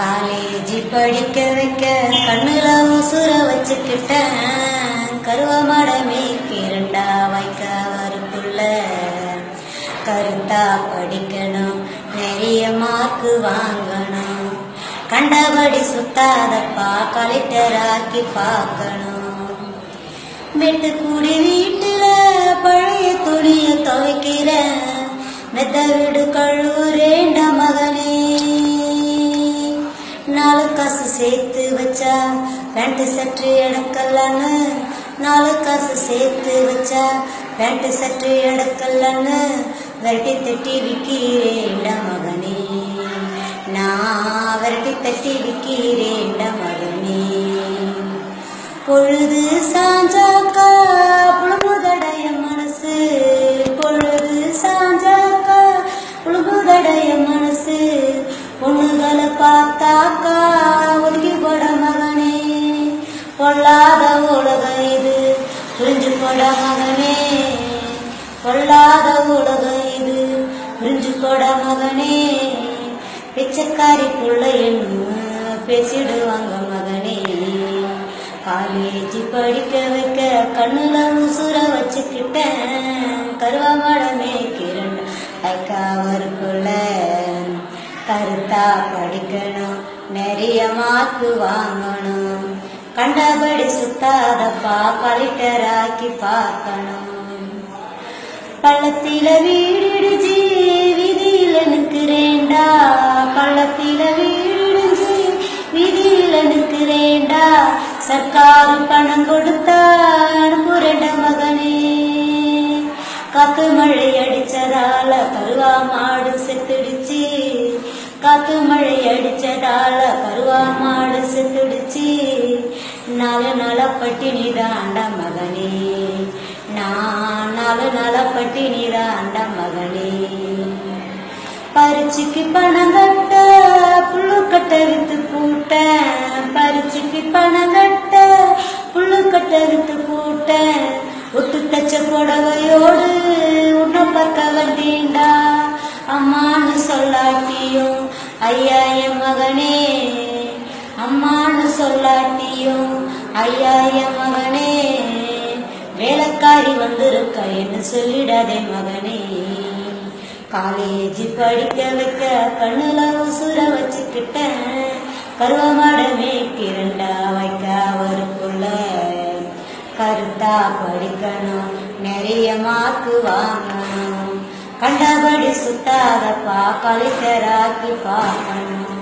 College படிக்க வைக்க கண்ணுல உசுர வச்சுக்கிட்டேன். கருவமடமே கிரண்டா வைக்க வருக்குள்ள. கருத்தா படிக்கணும் நிறைய மார்க்கு வாங்கணும். கண்டபடி சுத்தாதப்பா கலெக்டர் ஆக்கி பார்க்கணும். மெட்டுக்குடி வீட்டுல பழைய துணிய துவைக்கிறேன் மெத்த வீடு கழுவுறேண்ட மகனே. நாலு காசு சேர்த்து வச்சா பேண்ட் சற்று எடுக்கலன்னு நாலு காசு சேர்த்து வச்சா பேண்ட் சற்று எடுக்கலன்னு விரட்டி தட்டி விற்கிறேண்ட மகனே. நான் விரட்டி தட்டி விற்கிறேண்ட மகனே. பொழுது சாஞ்சா பொண்ணுகளை பார்த்தாக்கா ஒதுக்கி போட மகனே. பொல்லாத உலகம் இது புரிஞ்சுப்பட மகனே. பொல்லாத உலகம் இது புரிஞ்சுப்பட மகனே. பிச்சைக்காரி புள்ள என்ன பேசிடுவாங்க மகனே. காலேஜ் படிக்க வைக்க கண்ணுல உசுர வச்சுக்கிட்டேன். கருவாமடமே கிரண் ஐக்காவருக்குள்ள கருத்தா படிக்கணும் நிறைய மார்க்கு வாங்கணும். கண்டபடி சுத்தாதப்பா கலெக்டராக்கி பார்க்கணும். பள்ளத்தில வீடிடுச்சு விதியில நிற்கிறேண்டா பள்ளத்தில வீடிடுச்சு விதியில நிற்கிறேண்டா சர்க்கார் பணம் கொடுத்தா அனுப்புறேன்ட மகனே. காத்து மழை அடிச்சதால கருவா மாடு செத்துடுச்சு. காத்து மழை பிடிச்சதால கருவா மாடு செத்துடுச்சு. நாலு நாள பட்டினி தாண்ட மகனே. நான் நாலு நாள பட்டினி தாண்ட மகனே. பரிச்சுக்கு பணம் கட்ட புல்லு கட்ட வித்து பூட்ட பரிச்சுக்கு பணம் கட்ட புல்லு கட்ட வித்து பூட்ட ஒட்டு தச்ச புடவையோடு உன்னை பார்க்க வந்தீண்டா அம்மான்னு சொல்லாட்டியும் ஐயா என் மகனே. அம்மான்னு சொல்லாட்டியும் ஐயா என் மகனே. வேலைக்காரி வந்திருக்க என்று சொல்லிடாதே மகனே. காலேஜ் படிக்க வைக்க கண்ணுல உசுர வச்சுக்கிட்டேன். கருவமாடமே கிரண்டா வைக்க அவருக்குள்ள. கருத்தா படிக்கணும் நிறைய மார்க்கு வாங்கணும். கண்டபடி சுத்தாதப்பா கலித்தராக்கி பார்க்கணும்